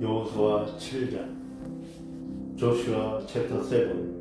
여호수아 7장 조슈아 챕터 7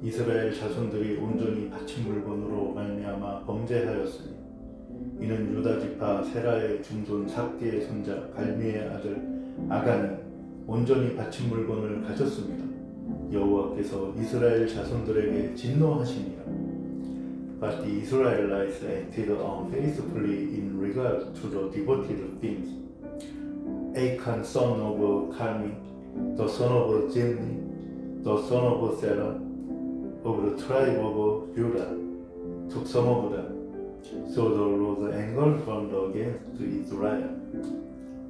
이스라엘 자손들이 온전히 바친 물건으로 말미암아 범죄하였으니 이는 유다 지파 세라의 중손 삭디의 손자 갈미의 아들 아간이 온전히 바친 물건을 가졌습니다. 여호와께서 이스라엘 자손들에게 진노하시니라. But the Israelites acted unfaithfully in regard to the devoted things. Achan son of Carmi, the son of Zimri, the son of Serah, of the tribe of Judah, took some of them. So the Lord angered from against Israel.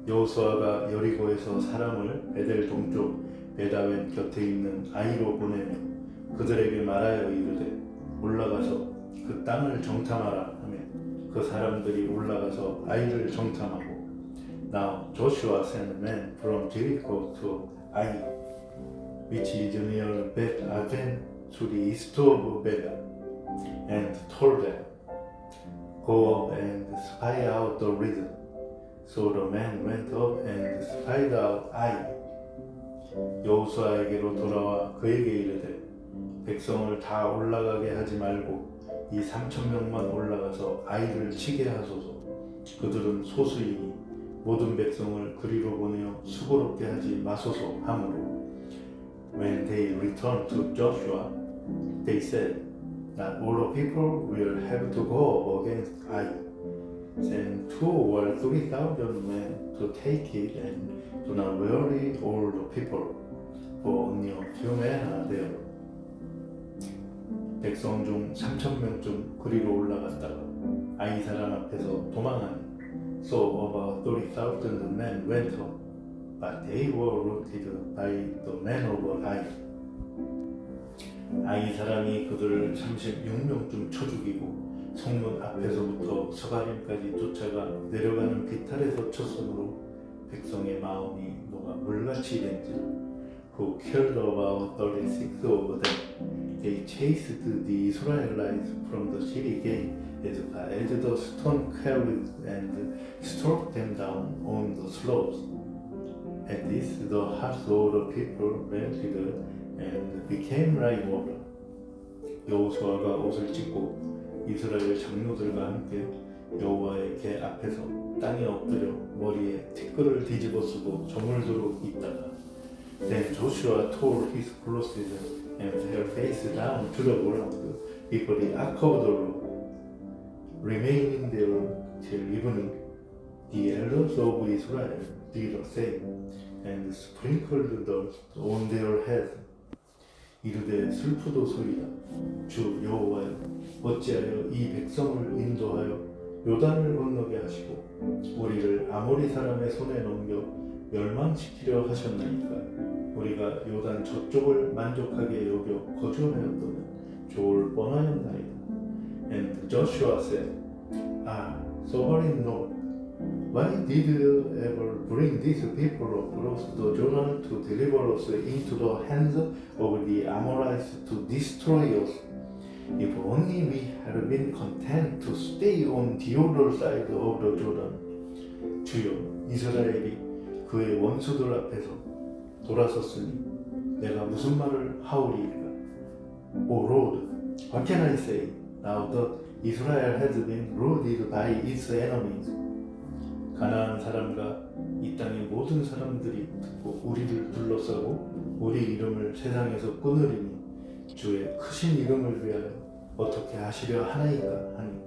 여호수아가 여리고에서 사람을 베델 동쪽 베다웬 곁에 있는 아이로 보내며 그들에게 말하여 이르되 올라가서 그 땅을 정탐하라 하며 그 사람들이 올라가서 아이를 정탐하고 Now Joshua sent men from Jericho to Ai, which is near Beth Aven to the east of Bethel, and told them, Go up and spy out the region. So the men went up and spied out Ai. 여호수아에게로 돌아와 그에게 이르되 백성을 다 올라가게 하지 말고 이 삼천 명만 올라가서 아이를 치게 하소서. 그들은 소수이니 모든 백성을 그리로 보내어 수고롭게 하지 마소서 하므로 When they returned to Joshua, they said, Not all the people will have to go against Ai. Send two or three thousand men to take it, and do not worry all the people, for only a few men are there. 백성 중 3천 명쯤 그리로 올라갔다가 아이 사람 앞에서 도망하니 So about 30,000 men went up, but they were routed by the men of Ai. 아이 사람이 그들을 36명쯤 쳐 죽이고 성문 앞에서부터 서가림까지 쫓아가 내려가는 비탈에서 쳤으므로 백성의 마음이 녹아 물같이 된지라 who killed about 36 of them. They chased the Israelites from the city gate far as the stone quarries and struck them down on the slopes. At this, the hearts of the people melted and became like water. 여호수아가 옷을 찢고 이스라엘 장로들과 함께 여호와의 궤 앞에서 땅에 엎드려 머리에 티끌을 뒤집어 쓰고 저물도록 있다가 Then Joshua tore his clothes and fell face down to the ground before the ark of the Lord, remaining there till evening. The elders of Israel did the same and sprinkled dust on their heads. 이르되 슬프도소이다. 주 여호와여, 어찌하여 이 백성을 인도하여 요단을 건너게 하시고 우리를 아모리 사람의 손에 넘겨 멸망시키려 하셨나이까. 우리가 요단 저쪽을 만족하게 여겨 거주하였다면 좋을 뻔하였나이다. And Joshua said, Ah, sovereign Lord, why did you ever bring these people across the Jordan to deliver us into the hands of the Amorites to destroy us? If only we had been content to stay on the other side of the Jordan. 주여, 이스라엘이 그의 원수들 앞에서 돌아섰으니 내가 무슨 말을 하오리이까? O Lord, what can I say? Now that Israel has been ruled by its enemies. 가나안 사람과 이 땅의 모든 사람들이 듣고 우리를 둘러싸고 우리 이름을 세상에서 끊으리니 주의 크신 이름을 위하여 어떻게 하시려 하나이까 하니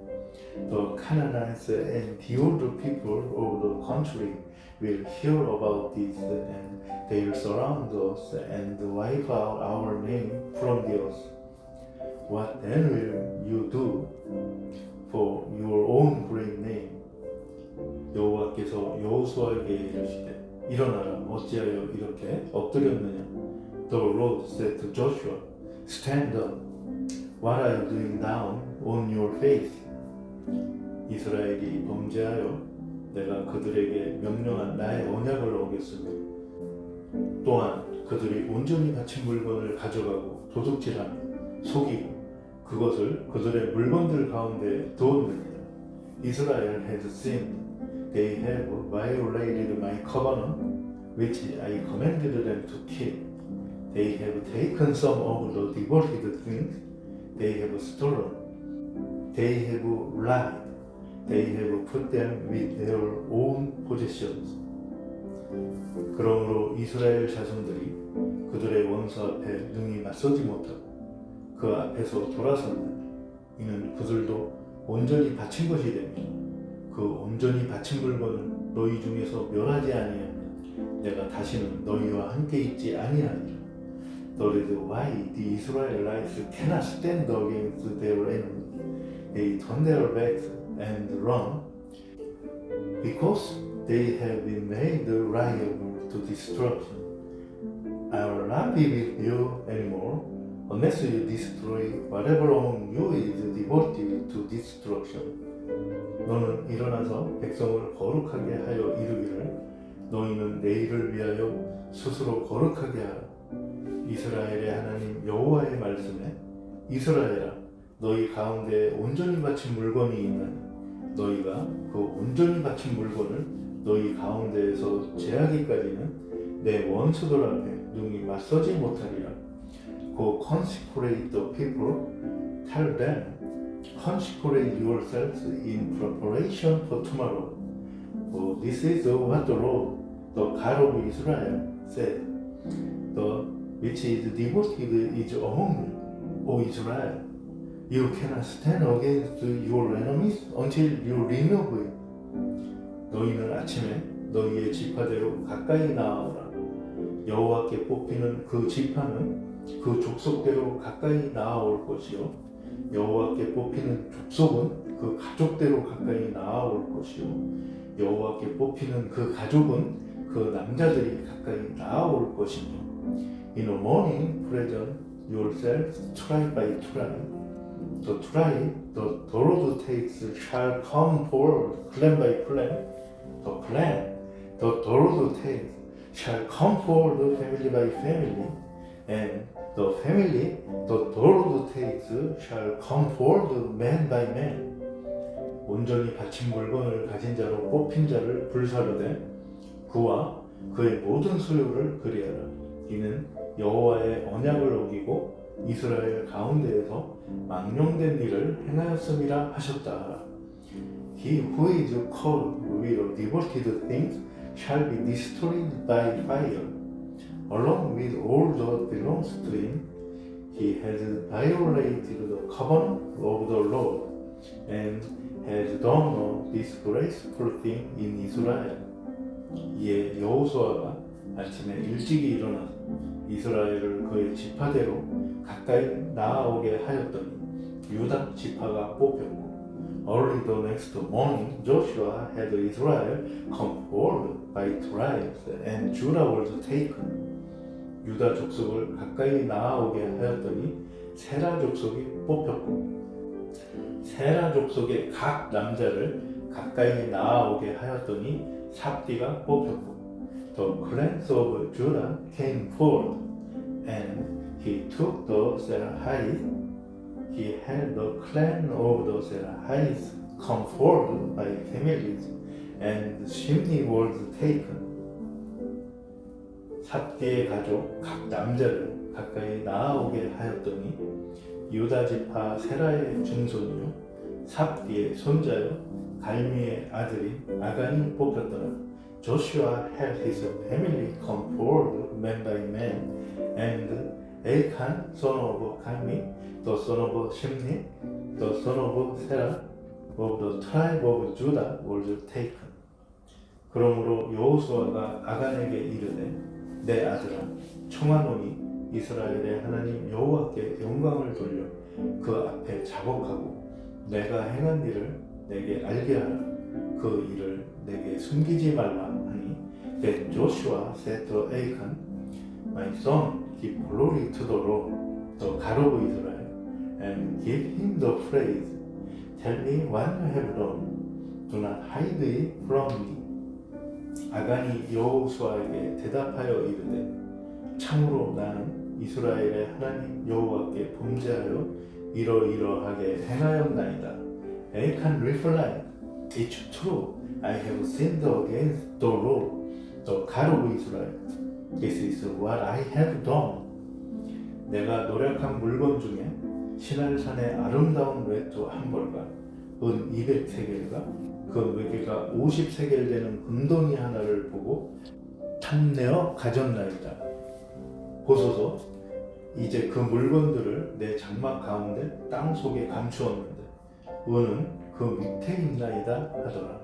The Canaanites and the older people of the country will hear about this and they will surround us and wipe out our name from the earth. What then will you do for your own great name? 여호와께서 여호수아에게 이르시되 일어나라 어찌하여 이렇게 엎드렸느냐 The Lord said to Joshua Stand up What are you doing down on your face? 이스라엘이 범죄하여 내가 그들에게 명령한 나의 언약을 어겼으며 또한 그들이 온전히 바친 물건을 가져가고 도둑질하며 속이고 그것을 그들의 물건들 가운데 두었느니라 Israel has sinned They have violated my covenant which I commanded them to kill. They have taken some of the devoted things, they have stolen, they have lied, they have put them with their own possessions. 그러므로 이스라엘 자손들이 그들의 원수 앞에 능히 맞서지 못하고 그 앞에서 돌아섰느니 이는 그들도 온전히 바친 것이 되며 그 온전히 바친 물건을 너희 중에서 멸하지 아니하면 내가 다시는 너희와 함께 있지. That is why the Israelites cannot stand against their enemy. They turn their backs and run because they have been made liable to destruction. I will not be with you anymore unless you destroy whatever among you is devoted to destruction. 너는 일어나서 백성을 거룩하게 하여 이르기를 너희는 내일을 위하여 스스로 거룩하게 하라. 이스라엘의 하나님 여호와의 말씀에 이스라엘아 너희 가운데 온전히 바친 물건이 있나니 너희가 그 온전히 바친 물건을 너희 가운데에서 제하기까지는 내 원수들 앞에 능히 맞서지 못하리라. Go consecrate the people, tell them, consecrate yourselves in preparation for tomorrow. For this is what the Lord, the God of Israel, said. The which is devoted is you, O Israel. You cannot stand against your enemies until you it. 너희는 아침에 너희의 지파대로 가까이 나아오라. 여호와께 뽑히는 그 지파는 그 족속대로 가까이 나아올 것이요. 여호와께 뽑히는 족속은 그 가족대로 가까이 나아올 것이요. 여호와께 뽑히는 그 가족은 그 남자들이 가까이 나아올 것이며. In the morning, present yourselves tribe by tribe. The tribe, the Lord takes shall come forth clan by clan. The clan, the Lord takes shall come forth family by family. And the family, the Lord takes shall come forth man by man. 온전히 바친 물건을 가진 자로 뽑힌 자를 불사르되 그와 그의 모든 소유를 그리하라. 이는 여호와의 언약을 어기고 이스라엘 가운데에서 망령된 일을 행하였음이라 하셨다. He who is called with devoted things shall be destroyed by fire, along with all that belongs to him. He has violated the covenant of the Lord and has done a disgraceful thing in Israel. 이에 여호수아가 아침에 일찍이 일어나서 이스라엘을 그의 지파대로 가까이 나아오게 하였더니 유다 지파가 뽑혔고 Early the next morning, Joshua had Israel come forward by tribes, and Judah was taken. 유다 족속을 가까이 나아오게 하였더니 세라 족속이 뽑혔고 세라 족속의 각 남자를 가까이 나아오게 하였더니 삽디가 뽑혔고 The clans of Judah came forth, and he took the Zerahites. He had the clan of the Zerahites come forth by families, and Shimni was taken. 삽디의 가족 각 남자를 가까이 나아오게 하였더니 유다 지파 세라의 증손이요 삽디의 손자요 갈미의 아들인 아간이 뽑혔더라. Joshua had his family come forward man by man, and Achan, son of Carmi, the son of Shimni, the son of Serah, of the tribe of Judah, was taken. 그러므로 여호수아가 아간에게 이르되 내 아들아 청하노니 이스라엘의 하나님 여호와께 영광을 돌려 그 앞에 자복하고 내가 행한 일을 내게 알게 하라. 그 일을 내게 숨기지 말라 하니 Then Joshua said to Achan, My son, give glory to the Lord, the God of Israel, and give him the praise. Tell me what you have done. Do not hide it from me. 아간이 여호수아에게 대답하여 이르되 참으로 나는 이스라엘의 하나님 여호와께 범죄하여 이러이러하게 행하였나이다. Achan replied, It's true. I have sinned against the Lord, the God of Israel. This is what I have done. 내가 노력한 물건 중에 신할산의 아름다운 외투 한 벌과 은 200세겔과 그 무게가 50세겔 되는 금동이 하나를 보고 탐내어 가졌나이다. 보소서 이제 그 물건들을 내 장막 가운데 땅 속에 감추었는데 은은 그 밑에 있나이다 하더라.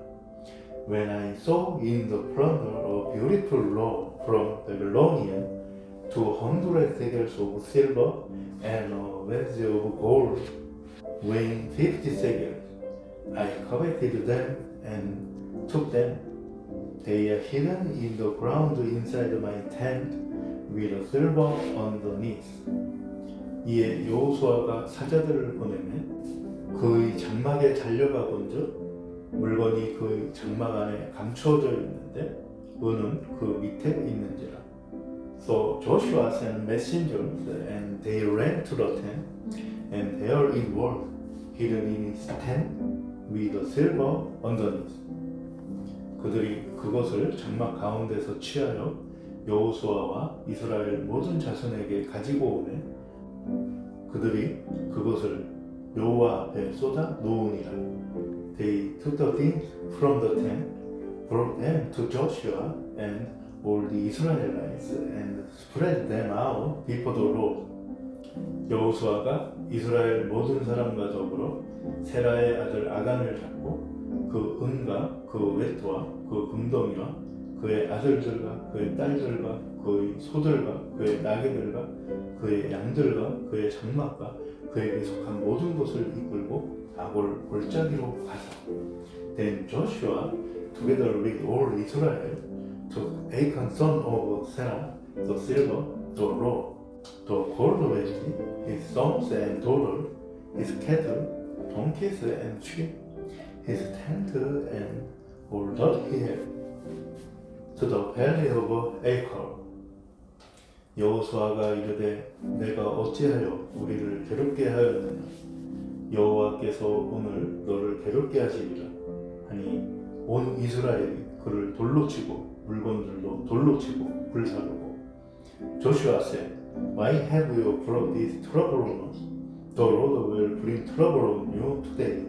When I saw in the plunder a beautiful robe from Babylonian, two hundred shekels of silver and a wedge of gold weighing fifty shekels, I coveted them and took them. They are hidden in the ground inside my tent with a silver underneath. 이에 여호수아가 사자들을 보내매 그의 장막에 달려가 본즉 물건이 그 장막 안에 감추어져 있는데 은은 그 밑에 있는지라. So Joshua sent messengers and they ran to the tent and there it was hidden in his tent a silver underneath. 그들이 그것을 장막 가운데서 취하여 여호수아와 이스라엘 모든 자손에게 가지고 오매 그들이 그것을 여호와 앞에 쏟아 놓으니라. They took the things from the tent, brought them to Joshua and all the Israelites, and spread them out before the Lord. 여호수아가 이스라엘 모든 사람과 더불어 세라의 아들 아간을 잡고 그 은과 그 외투와 그 금덩이와 그의 아들들과 그의 딸들과 그의 소들과 그의 나귀들과 그의 양들과 그의 장막과 그에게 속한 모든 것을 이끌고 아골 골짜기로 가서 Then Joshua together with all Israel took Achan son of Sarah the silver, the robe, the gold wedge, his sons and daughters, his cattle, donkeys and sheep, his tent and all that he had, to the valley of Achor. 여호수아가 이르되 내가 어찌하여 우리를 괴롭게 하였느냐 여호와께서 오늘 너를 괴롭게 하시리라 하니 온 이스라엘이 그를 돌로 치고 물건들도 돌로 치고 불사르고 조슈아 said Why have you brought this trouble on us? The Lord will bring trouble on you today.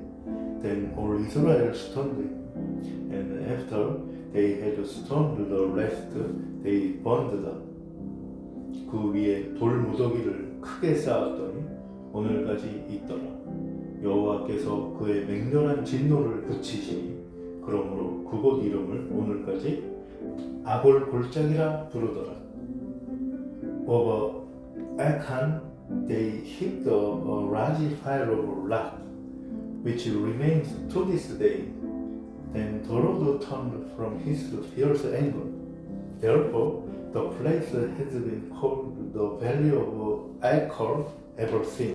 Then all Israel stoned him. And after they had stoned the rest, they burned them. 그 위에 돌 무더기를 크게 쌓았더니 오늘까지 있더라. 여호와께서 그의 맹렬한 진노를 그치시니 그러므로 그곳 이름을 오늘까지 아골 골짜기라 부르더라. Over Achan they hit a, a large fire of rock, which remains to this day. Then the Lord turned from his fierce anger. Therefore, the place has been called the Valley of Achor ever since.